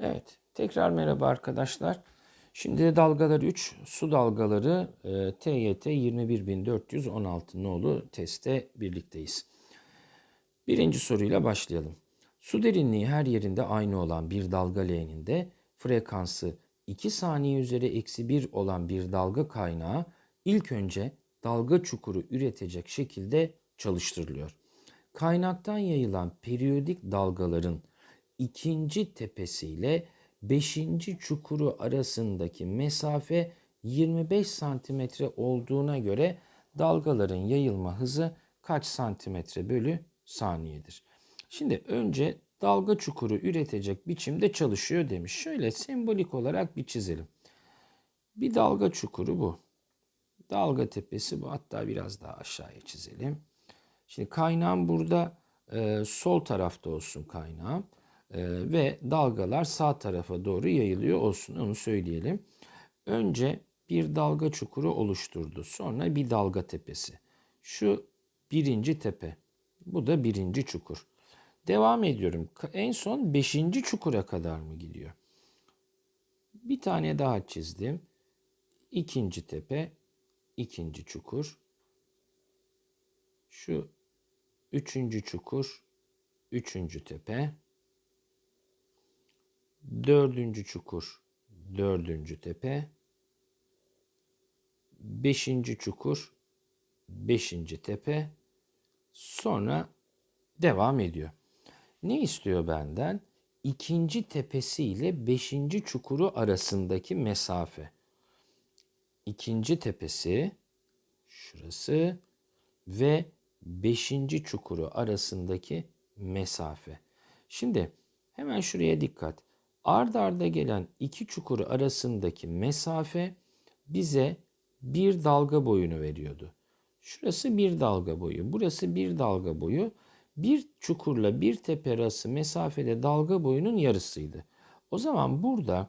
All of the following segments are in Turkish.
Evet, tekrar merhaba arkadaşlar. Şimdi dalgalar 3, su dalgaları e, TYT 21416 nolu testte birlikteyiz. Birinci soruyla başlayalım. Su derinliği her yerinde aynı olan bir dalga leğeninde frekansı 2 saniye üzeri eksi 1 olan bir dalga kaynağı ilk önce dalga çukuru üretecek şekilde çalıştırılıyor. Kaynaktan yayılan periyodik dalgaların ikinci tepesiyle beşinci çukuru arasındaki mesafe 25 santimetre olduğuna göre dalgaların yayılma hızı kaç santimetre bölü saniyedir? Şimdi önce dalga çukuru üretecek biçimde çalışıyor demiş. Şöyle sembolik olarak bir çizelim. Bir dalga çukuru bu. Dalga tepesi bu. Hatta biraz daha aşağıya çizelim. Şimdi kaynağım burada e, sol tarafta olsun kaynağım. E, ve dalgalar sağ tarafa doğru yayılıyor olsun. Onu söyleyelim. Önce bir dalga çukuru oluşturdu. Sonra bir dalga tepesi. Şu birinci tepe. Bu da birinci çukur. Devam ediyorum. En son beşinci çukura kadar mı gidiyor? Bir tane daha çizdim. İkinci tepe, ikinci çukur. Şu üçüncü çukur, üçüncü tepe. Dördüncü çukur, dördüncü tepe. Beşinci çukur, beşinci tepe. Sonra devam ediyor. Ne istiyor benden? İkinci tepesi ile beşinci çukuru arasındaki mesafe. İkinci tepesi şurası ve beşinci çukuru arasındaki mesafe. Şimdi hemen şuraya dikkat. Ard arda gelen iki çukuru arasındaki mesafe bize bir dalga boyunu veriyordu. Şurası bir dalga boyu, burası bir dalga boyu. Bir çukurla bir tepe arası mesafede dalga boyunun yarısıydı. O zaman burada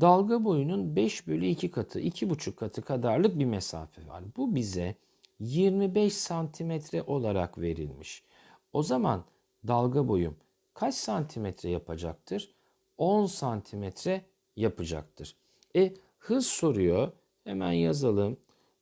dalga boyunun 5 bölü 2 katı, 2,5 katı kadarlık bir mesafe var. Bu bize 25 santimetre olarak verilmiş. O zaman dalga boyum kaç santimetre yapacaktır? 10 santimetre yapacaktır. E hız soruyor. Hemen yazalım.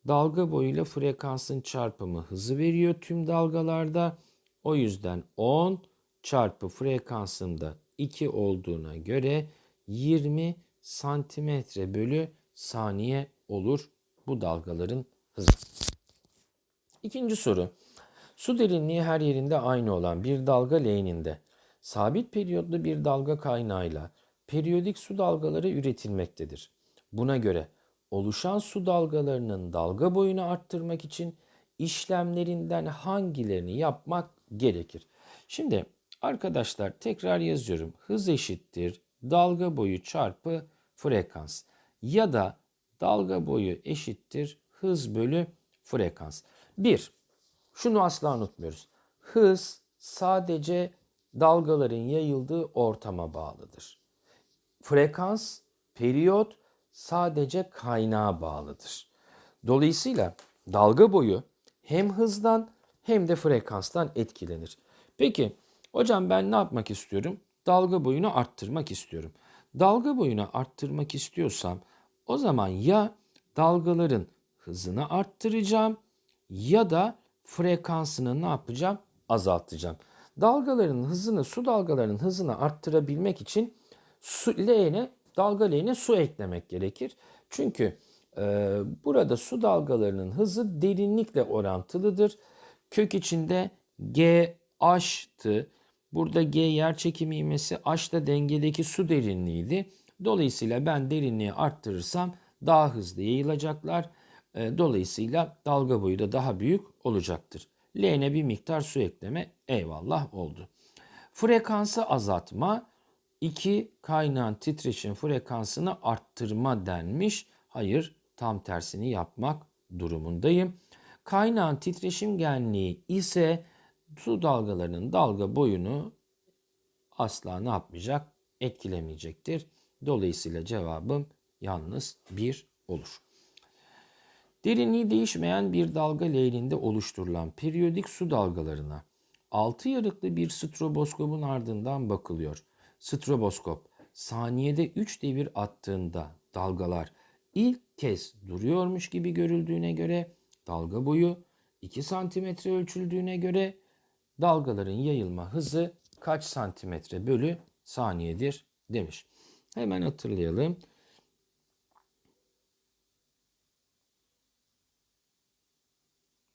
Dalga boyuyla frekansın çarpımı hızı veriyor tüm dalgalarda. O yüzden 10 çarpı frekansında 2 olduğuna göre 20 santimetre bölü saniye olur bu dalgaların hızı. İkinci soru. Su derinliği her yerinde aynı olan bir dalga leğeninde sabit periyotlu bir dalga kaynağıyla periyodik su dalgaları üretilmektedir. Buna göre oluşan su dalgalarının dalga boyunu arttırmak için işlemlerinden hangilerini yapmak gerekir? Şimdi arkadaşlar tekrar yazıyorum. Hız eşittir dalga boyu çarpı frekans ya da dalga boyu eşittir hız bölü frekans. Bir, şunu asla unutmuyoruz. Hız sadece dalgaların yayıldığı ortama bağlıdır. Frekans, periyot sadece kaynağa bağlıdır. Dolayısıyla dalga boyu hem hızdan hem de frekanstan etkilenir. Peki hocam ben ne yapmak istiyorum? Dalga boyunu arttırmak istiyorum. Dalga boyunu arttırmak istiyorsam o zaman ya dalgaların hızını arttıracağım ya da frekansını ne yapacağım? Azaltacağım. Dalgaların hızını, su dalgalarının hızını arttırabilmek için su leğene, dalga leğene su eklemek gerekir. Çünkü e, burada su dalgalarının hızı derinlikle orantılıdır. Kök içinde G H'tı. Burada G yer çekimi ivmesi, H da dengedeki su derinliğiydi. Dolayısıyla ben derinliği arttırırsam daha hızlı yayılacaklar. E, dolayısıyla dalga boyu da daha büyük olacaktır. L'ne bir miktar su ekleme eyvallah oldu. Frekansı azaltma 2 kaynağın titreşim frekansını arttırma denmiş. Hayır tam tersini yapmak durumundayım. Kaynağın titreşim genliği ise su dalgalarının dalga boyunu asla ne yapmayacak? Etkilemeyecektir. Dolayısıyla cevabım yalnız 1 olur. Derinliği değişmeyen bir dalga leğeninde oluşturulan periyodik su dalgalarına 6 yarıklı bir stroboskopun ardından bakılıyor. Stroboskop saniyede 3 devir attığında dalgalar ilk kez duruyormuş gibi görüldüğüne göre dalga boyu 2 santimetre ölçüldüğüne göre dalgaların yayılma hızı kaç santimetre bölü saniyedir demiş. Hemen hatırlayalım.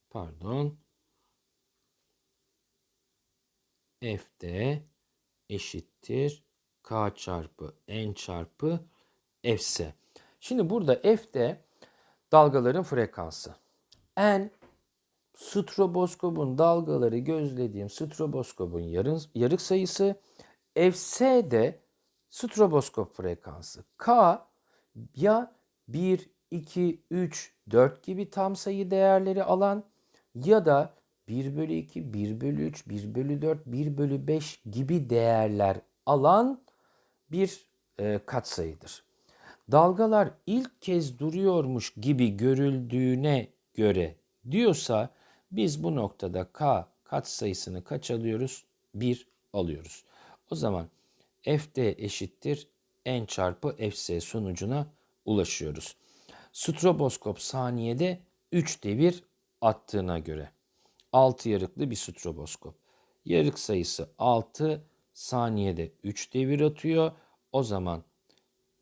Pardon. F'de eşittir K çarpı N çarpı Fs. Şimdi burada F'de dalgaların frekansı. N stroboskopun dalgaları gözlediğim stroboskopun yarın, yarık sayısı. Fs de stroboskop frekansı. K ya 1, 2, 3, 4 gibi tam sayı değerleri alan ya da 1 bölü 2, 1 bölü 3, 1 bölü 4, 1 bölü 5 gibi değerler alan bir e, katsayıdır. Dalgalar ilk kez duruyormuş gibi görüldüğüne göre diyorsa biz bu noktada k katsayısını kaç alıyoruz? 1 alıyoruz. O zaman fd eşittir n çarpı fs sonucuna ulaşıyoruz. Stroboskop saniyede 3 devir attığına göre 6 yarıklı bir stroboskop. Yarık sayısı 6 saniyede 3 devir atıyor. O zaman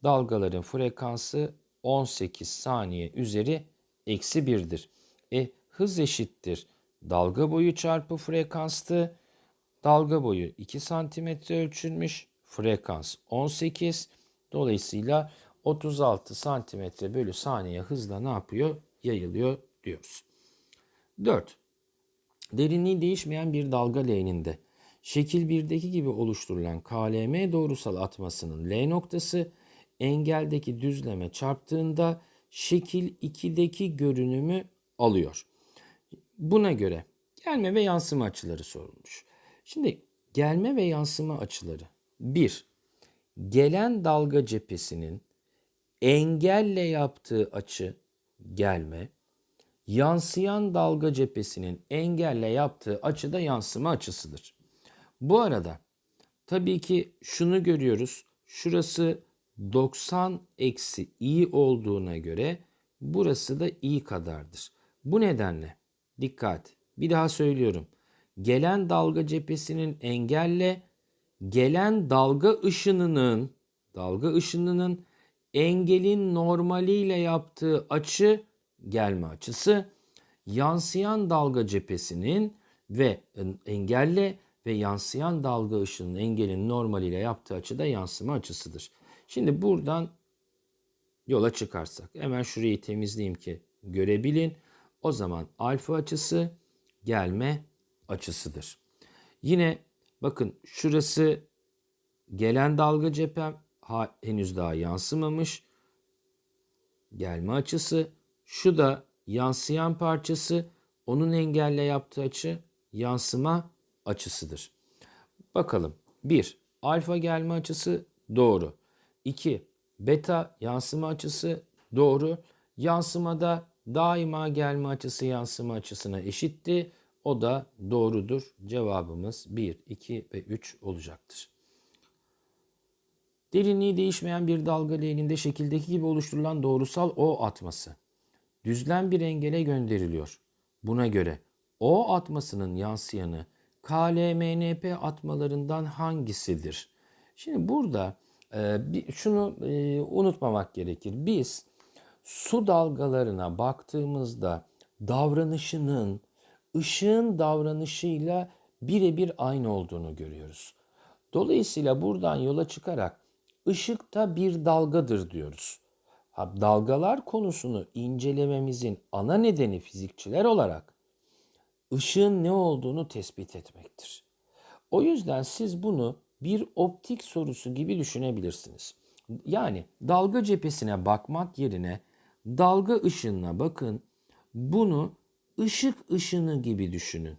dalgaların frekansı 18 saniye üzeri eksi 1'dir. E hız eşittir. Dalga boyu çarpı frekanstı. Dalga boyu 2 santimetre ölçülmüş. Frekans 18. Dolayısıyla 36 santimetre bölü saniye hızla ne yapıyor? Yayılıyor diyoruz. 4. Derinliği değişmeyen bir dalga leğeninde şekil 1'deki gibi oluşturulan KLM doğrusal atmasının L noktası engeldeki düzleme çarptığında şekil 2'deki görünümü alıyor. Buna göre gelme ve yansıma açıları sorulmuş. Şimdi gelme ve yansıma açıları 1. Gelen dalga cephesinin engelle yaptığı açı gelme, yansıyan dalga cephesinin engelle yaptığı açı da yansıma açısıdır. Bu arada tabii ki şunu görüyoruz. Şurası 90 eksi i olduğuna göre burası da i kadardır. Bu nedenle dikkat bir daha söylüyorum. Gelen dalga cephesinin engelle gelen dalga ışınının dalga ışınının engelin normaliyle yaptığı açı gelme açısı yansıyan dalga cephesinin ve engelle ve yansıyan dalga ışının engelin normaliyle yaptığı açı da yansıma açısıdır. Şimdi buradan yola çıkarsak hemen şurayı temizleyeyim ki görebilin. O zaman alfa açısı gelme açısıdır. Yine bakın şurası gelen dalga cephem henüz daha yansımamış. Gelme açısı. Şu da yansıyan parçası. Onun engelle yaptığı açı yansıma açısıdır. Bakalım. 1. Alfa gelme açısı doğru. 2. Beta yansıma açısı doğru. Yansımada daima gelme açısı yansıma açısına eşitti. O da doğrudur. Cevabımız 1, 2 ve 3 olacaktır. Derinliği değişmeyen bir dalga leğeninde şekildeki gibi oluşturulan doğrusal O atması düzlem bir engele gönderiliyor. Buna göre O atmasının yansıyanı KLMNP atmalarından hangisidir? Şimdi burada e, şunu e, unutmamak gerekir. Biz su dalgalarına baktığımızda davranışının ışığın davranışıyla birebir aynı olduğunu görüyoruz. Dolayısıyla buradan yola çıkarak ışık da bir dalgadır diyoruz. Dalgalar konusunu incelememizin ana nedeni fizikçiler olarak ışığın ne olduğunu tespit etmektir. O yüzden siz bunu bir optik sorusu gibi düşünebilirsiniz. Yani dalga cephesine bakmak yerine dalga ışınına bakın. Bunu ışık ışını gibi düşünün.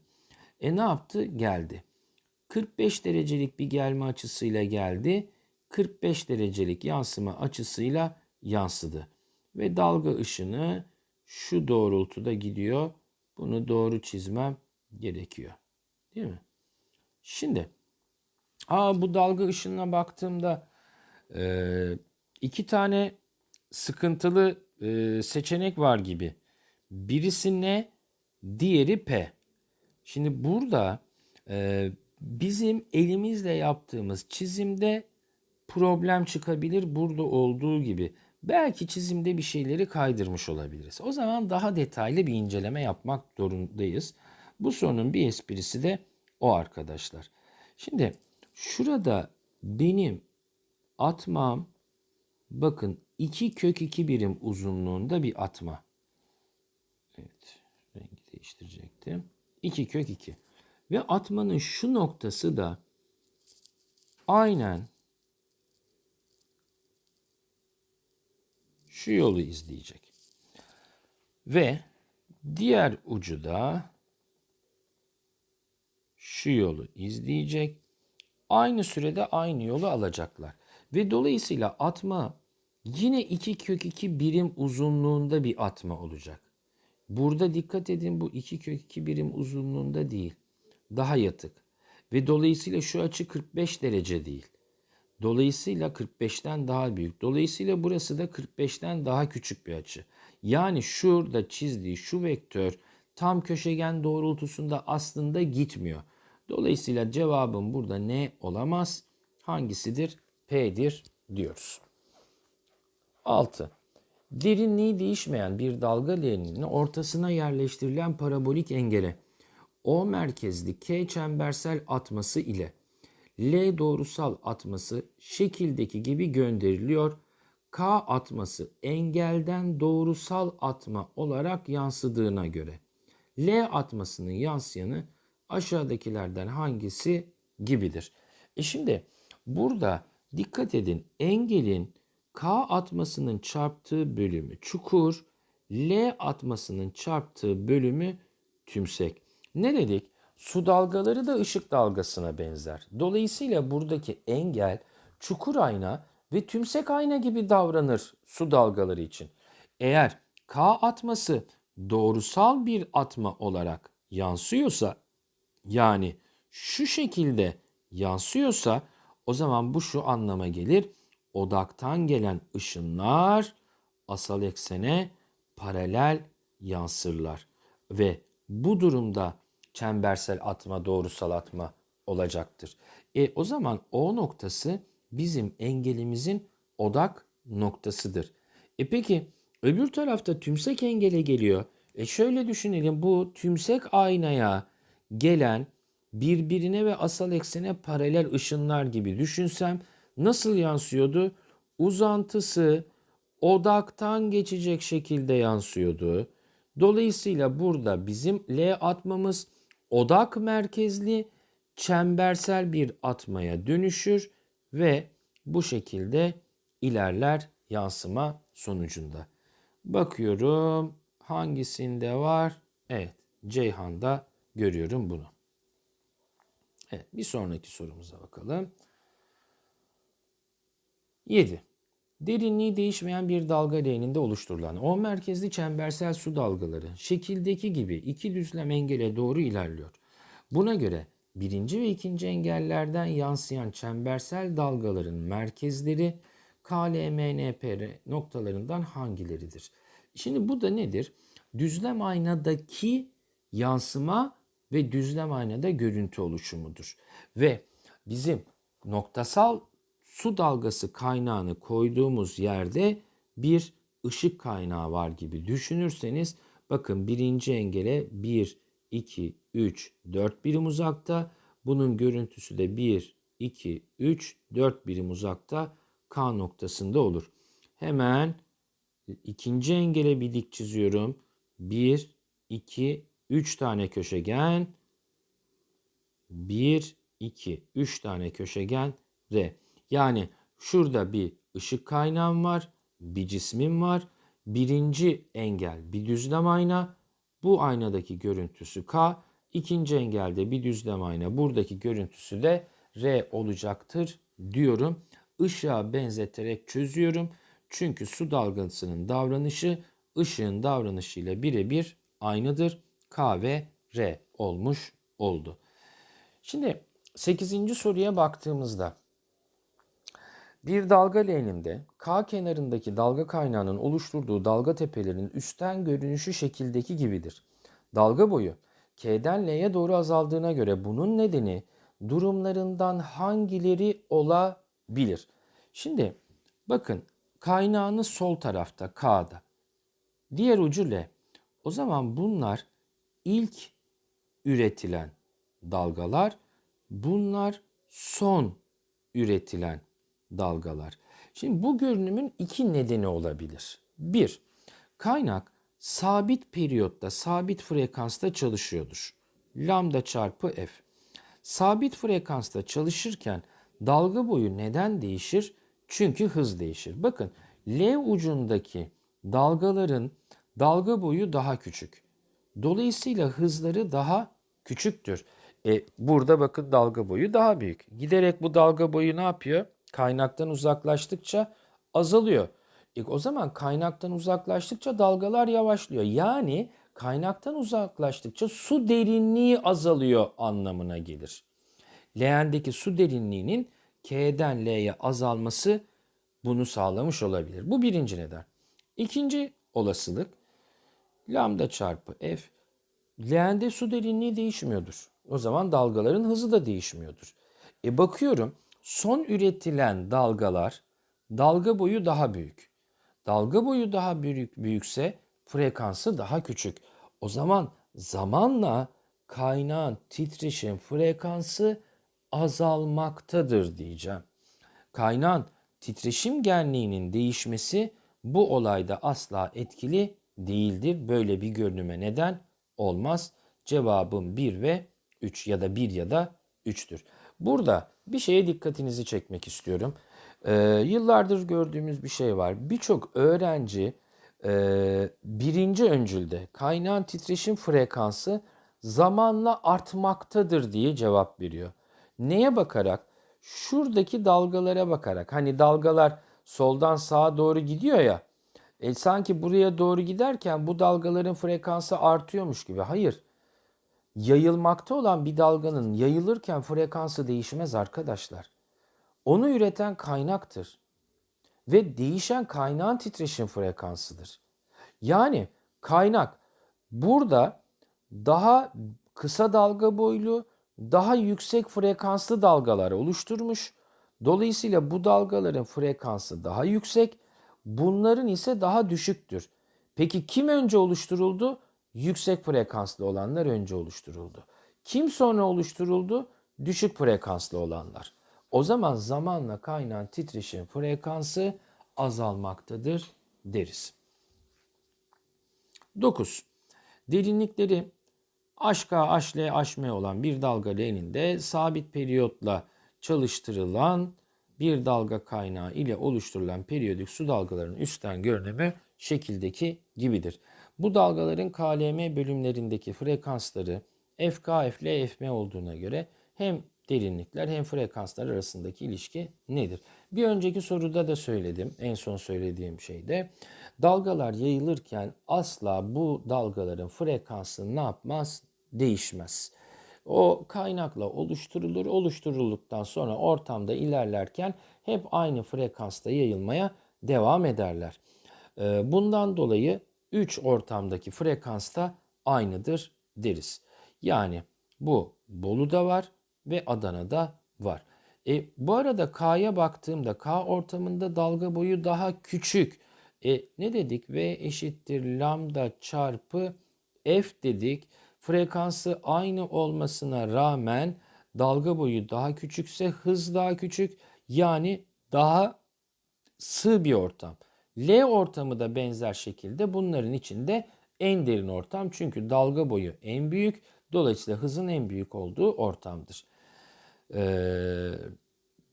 E ne yaptı? Geldi. 45 derecelik bir gelme açısıyla geldi. 45 derecelik yansıma açısıyla yansıdı. Ve dalga ışını şu doğrultuda gidiyor. Bunu doğru çizmem gerekiyor. Değil mi? Şimdi aa bu dalga ışınına baktığımda Ee, iki tane sıkıntılı e, seçenek var gibi. Birisi ne? Diğeri P. Şimdi burada e, bizim elimizle yaptığımız çizimde problem çıkabilir burada olduğu gibi. Belki çizimde bir şeyleri kaydırmış olabiliriz. O zaman daha detaylı bir inceleme yapmak zorundayız. Bu sorunun bir esprisi de o arkadaşlar. Şimdi şurada benim atmam bakın 2 kök 2 birim uzunluğunda bir atma. Evet rengi değiştirecektim. 2 kök 2. Ve atmanın şu noktası da aynen şu yolu izleyecek. Ve diğer ucu da şu yolu izleyecek. Aynı sürede aynı yolu alacaklar. Ve dolayısıyla atma yine 2 kök 2 birim uzunluğunda bir atma olacak. Burada dikkat edin bu 2 kök 2 birim uzunluğunda değil. Daha yatık. Ve dolayısıyla şu açı 45 derece değil. Dolayısıyla 45'ten daha büyük. Dolayısıyla burası da 45'ten daha küçük bir açı. Yani şurada çizdiği şu vektör tam köşegen doğrultusunda aslında gitmiyor. Dolayısıyla cevabım burada ne olamaz? Hangisidir? P'dir diyoruz. 6. Derinliği değişmeyen bir dalga L'nin ortasına yerleştirilen parabolik engele O merkezli K çembersel atması ile L doğrusal atması şekildeki gibi gönderiliyor. K atması engelden doğrusal atma olarak yansıdığına göre L atmasının yansıyanı aşağıdakilerden hangisi gibidir? E şimdi burada dikkat edin engelin K atmasının çarptığı bölümü çukur, L atmasının çarptığı bölümü tümsek. Ne dedik? Su dalgaları da ışık dalgasına benzer. Dolayısıyla buradaki engel çukur ayna ve tümsek ayna gibi davranır su dalgaları için. Eğer K atması doğrusal bir atma olarak yansıyorsa yani şu şekilde yansıyorsa o zaman bu şu anlama gelir. Odaktan gelen ışınlar asal eksene paralel yansırlar ve bu durumda çembersel atma, doğrusal atma olacaktır. E o zaman O noktası bizim engelimizin odak noktasıdır. E peki öbür tarafta tümsek engele geliyor. E şöyle düşünelim bu tümsek aynaya gelen birbirine ve asal eksene paralel ışınlar gibi düşünsem nasıl yansıyordu? Uzantısı odaktan geçecek şekilde yansıyordu. Dolayısıyla burada bizim L atmamız odak merkezli çembersel bir atmaya dönüşür ve bu şekilde ilerler yansıma sonucunda. Bakıyorum hangisinde var? Evet Ceyhan'da görüyorum bunu. Evet bir sonraki sorumuza bakalım. 7. Derinliği değişmeyen bir dalga leğeninde oluşturulan O merkezli çembersel su dalgaları şekildeki gibi iki düzlem engele doğru ilerliyor. Buna göre birinci ve ikinci engellerden yansıyan çembersel dalgaların merkezleri KLMNPR noktalarından hangileridir? Şimdi bu da nedir? Düzlem aynadaki yansıma ve düzlem aynada görüntü oluşumudur. Ve bizim noktasal su dalgası kaynağını koyduğumuz yerde bir ışık kaynağı var gibi düşünürseniz bakın birinci engele 1, 2, 3, 4 birim uzakta. Bunun görüntüsü de 1, 2, 3, 4 birim uzakta K noktasında olur. Hemen ikinci engele bir dik çiziyorum. 1, 2, 3 tane köşegen. 1, 2, 3 tane köşegen R. Yani şurada bir ışık kaynağım var, bir cismim var. Birinci engel bir düzlem ayna. Bu aynadaki görüntüsü K. İkinci engelde bir düzlem ayna. Buradaki görüntüsü de R olacaktır diyorum. Işığa benzeterek çözüyorum. Çünkü su dalgasının davranışı ışığın davranışıyla birebir aynıdır. K ve R olmuş oldu. Şimdi 8. soruya baktığımızda Bir dalga leğeninde K kenarındaki dalga kaynağının oluşturduğu dalga tepelerinin üstten görünüşü şekildeki gibidir. Dalga boyu K'den L'ye doğru azaldığına göre bunun nedeni durumlarından hangileri olabilir? Şimdi bakın kaynağınız sol tarafta K'da. Diğer ucu L. O zaman bunlar ilk üretilen dalgalar, bunlar son üretilen dalgalar. Şimdi bu görünümün iki nedeni olabilir. Bir, kaynak sabit periyotta, sabit frekansta çalışıyordur. Lambda çarpı f. Sabit frekansta çalışırken dalga boyu neden değişir? Çünkü hız değişir. Bakın L ucundaki dalgaların dalga boyu daha küçük. Dolayısıyla hızları daha küçüktür. E, burada bakın dalga boyu daha büyük. Giderek bu dalga boyu ne yapıyor? Kaynaktan uzaklaştıkça azalıyor. E, o zaman kaynaktan uzaklaştıkça dalgalar yavaşlıyor. Yani kaynaktan uzaklaştıkça su derinliği azalıyor anlamına gelir. Leğendeki su derinliğinin K'den L'ye azalması bunu sağlamış olabilir. Bu birinci neden. İkinci olasılık lambda çarpı f leğende su derinliği değişmiyordur. O zaman dalgaların hızı da değişmiyordur. E bakıyorum son üretilen dalgalar dalga boyu daha büyük. Dalga boyu daha büyük büyükse frekansı daha küçük. O zaman zamanla kaynağın titreşim frekansı azalmaktadır diyeceğim. Kaynağın titreşim genliğinin değişmesi bu olayda asla etkili değildir. Böyle bir görünüme neden olmaz. Cevabım 1 ve 3 ya da 1 ya da 3'tür. Burada bir şeye dikkatinizi çekmek istiyorum. Ee, yıllardır gördüğümüz bir şey var. Birçok öğrenci e, birinci öncülde kaynağın titreşim frekansı zamanla artmaktadır diye cevap veriyor. Neye bakarak? Şuradaki dalgalara bakarak. Hani dalgalar soldan sağa doğru gidiyor ya. E, sanki buraya doğru giderken bu dalgaların frekansı artıyormuş gibi. Hayır. Yayılmakta olan bir dalganın yayılırken frekansı değişmez arkadaşlar. Onu üreten kaynaktır. Ve değişen kaynağın titreşim frekansıdır. Yani kaynak burada daha kısa dalga boylu, daha yüksek frekanslı dalgalar oluşturmuş. Dolayısıyla bu dalgaların frekansı daha yüksek, bunların ise daha düşüktür. Peki kim önce oluşturuldu? Yüksek frekanslı olanlar önce oluşturuldu. Kim sonra oluşturuldu? Düşük frekanslı olanlar. O zaman zamanla kaynağın titreşim frekansı azalmaktadır deriz. 9. Derinlikleri HK, HL, HM olan bir dalga leğeninde sabit periyotla çalıştırılan bir dalga kaynağı ile oluşturulan periyodik su dalgalarının üstten görünümü şekildeki gibidir. Bu dalgaların KLM bölümlerindeki frekansları FK, FL, FM olduğuna göre hem derinlikler hem frekanslar arasındaki ilişki nedir? Bir önceki soruda da söyledim. En son söylediğim şeyde dalgalar yayılırken asla bu dalgaların frekansı ne yapmaz? Değişmez. O kaynakla oluşturulur. Oluşturulduktan sonra ortamda ilerlerken hep aynı frekansta yayılmaya devam ederler. Bundan dolayı 3 ortamdaki frekansta aynıdır deriz. Yani bu Bolu'da var ve Adana'da var. E, bu arada K'ya baktığımda K ortamında dalga boyu daha küçük. E, ne dedik? V eşittir lambda çarpı F dedik. Frekansı aynı olmasına rağmen dalga boyu daha küçükse hız daha küçük. Yani daha sığ bir ortam. L ortamı da benzer şekilde bunların içinde en derin ortam. Çünkü dalga boyu en büyük. Dolayısıyla hızın en büyük olduğu ortamdır. Ee,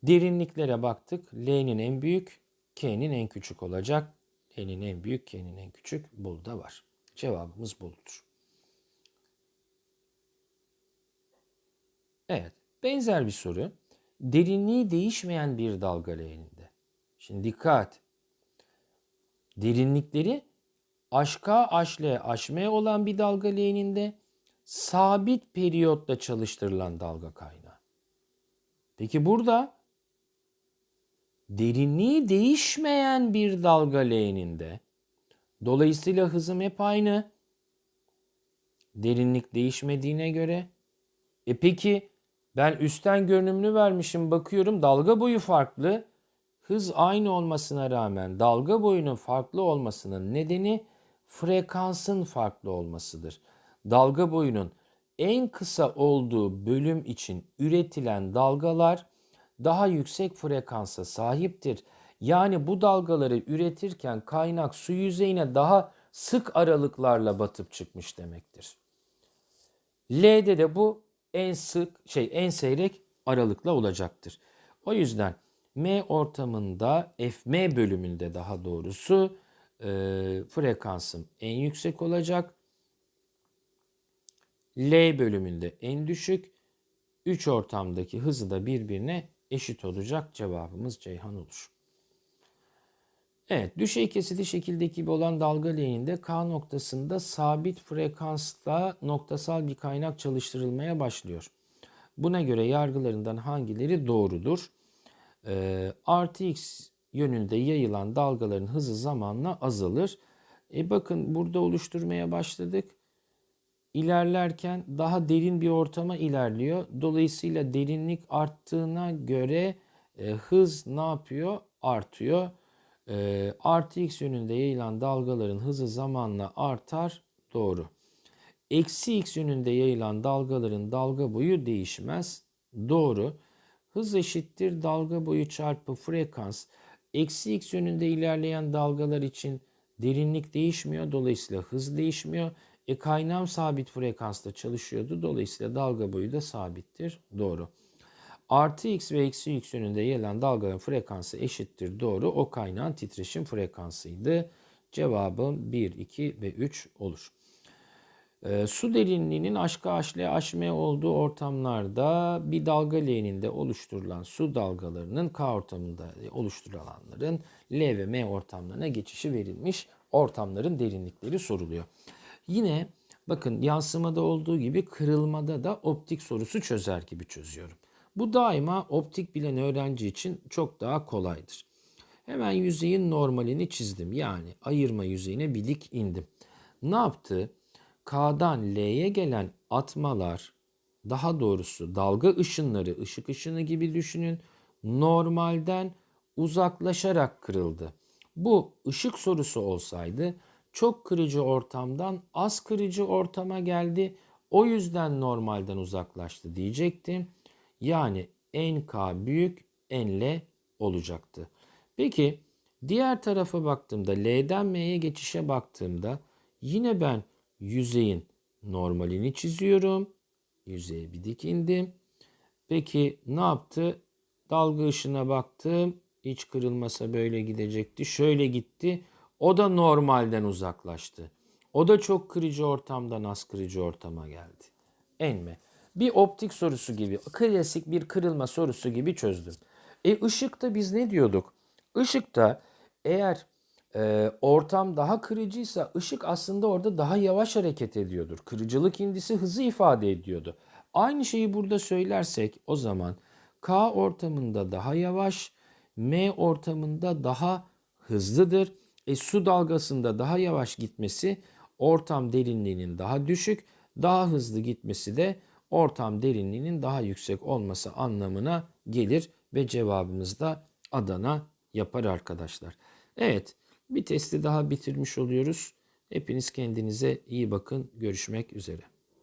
derinliklere baktık. L'nin en büyük, K'nin en küçük olacak. L'nin en büyük, K'nin en küçük. Burada var. Cevabımız buldur. Evet. Benzer bir soru. Derinliği değişmeyen bir dalga leğeninde. Şimdi dikkat. Derinlikleri HK, HL, HM olan bir dalga leğeninde sabit periyotla çalıştırılan dalga kaynağı. Peki burada derinliği değişmeyen bir dalga leğeninde dolayısıyla hızım hep aynı. Derinlik değişmediğine göre. E peki ben üstten görünümünü vermişim bakıyorum dalga boyu farklı. Hız aynı olmasına rağmen dalga boyunun farklı olmasının nedeni frekansın farklı olmasıdır. Dalga boyunun en kısa olduğu bölüm için üretilen dalgalar daha yüksek frekansa sahiptir. Yani bu dalgaları üretirken kaynak su yüzeyine daha sık aralıklarla batıp çıkmış demektir. L'de de bu en sık şey en seyrek aralıkla olacaktır. O yüzden M ortamında FM bölümünde daha doğrusu e, frekansım en yüksek olacak. L bölümünde en düşük. 3 ortamdaki hızı da birbirine eşit olacak. Cevabımız Ceyhan olur. Evet, düşey kesiti şekildeki gibi olan dalga leğeninde K noktasında sabit frekansla noktasal bir kaynak çalıştırılmaya başlıyor. Buna göre yargılarından hangileri doğrudur? Ee, artı x yönünde yayılan dalgaların hızı zamanla azalır. E bakın burada oluşturmaya başladık. İlerlerken daha derin bir ortama ilerliyor. Dolayısıyla derinlik arttığına göre e, hız ne yapıyor? Artıyor. E, artı x yönünde yayılan dalgaların hızı zamanla artar. Doğru. Eksi x yönünde yayılan dalgaların dalga boyu değişmez. Doğru. Hız eşittir dalga boyu çarpı frekans. Eksi x yönünde ilerleyen dalgalar için derinlik değişmiyor. Dolayısıyla hız değişmiyor. E kaynağım sabit frekansta çalışıyordu. Dolayısıyla dalga boyu da sabittir. Doğru. Artı x ve eksi x yönünde yayılan dalgaların frekansı eşittir. Doğru. O kaynağın titreşim frekansıydı. Cevabım 1, 2 ve 3 olur. E, su derinliğinin aşka HL, HM olduğu ortamlarda bir dalga leğeninde oluşturulan su dalgalarının K ortamında oluşturulanların L ve M ortamlarına geçişi verilmiş. Ortamların derinlikleri soruluyor. Yine bakın yansımada olduğu gibi kırılmada da optik sorusu çözer gibi çözüyorum. Bu daima optik bilen öğrenci için çok daha kolaydır. Hemen yüzeyin normalini çizdim. Yani ayırma yüzeyine bir indim. Ne yaptı? K'dan L'ye gelen atmalar, daha doğrusu dalga ışınları, ışık ışını gibi düşünün, normalden uzaklaşarak kırıldı. Bu ışık sorusu olsaydı çok kırıcı ortamdan az kırıcı ortama geldi. O yüzden normalden uzaklaştı diyecektim. Yani NK büyük NL olacaktı. Peki diğer tarafa baktığımda L'den M'ye geçişe baktığımda yine ben yüzeyin normalini çiziyorum. Yüzeye bir dik indim. Peki ne yaptı? Dalga ışına baktım. İç kırılmasa böyle gidecekti. Şöyle gitti. O da normalden uzaklaştı. O da çok kırıcı ortamdan az kırıcı ortama geldi. Enme. Bir optik sorusu gibi, klasik bir kırılma sorusu gibi çözdüm. E ışıkta biz ne diyorduk? Işıkta eğer e, ortam daha kırıcıysa ışık aslında orada daha yavaş hareket ediyordur. Kırıcılık indisi hızı ifade ediyordu. Aynı şeyi burada söylersek o zaman K ortamında daha yavaş, M ortamında daha hızlıdır. E, su dalgasında daha yavaş gitmesi ortam derinliğinin daha düşük, daha hızlı gitmesi de ortam derinliğinin daha yüksek olması anlamına gelir ve cevabımız da Adana yapar arkadaşlar. Evet bir testi daha bitirmiş oluyoruz. Hepiniz kendinize iyi bakın. Görüşmek üzere.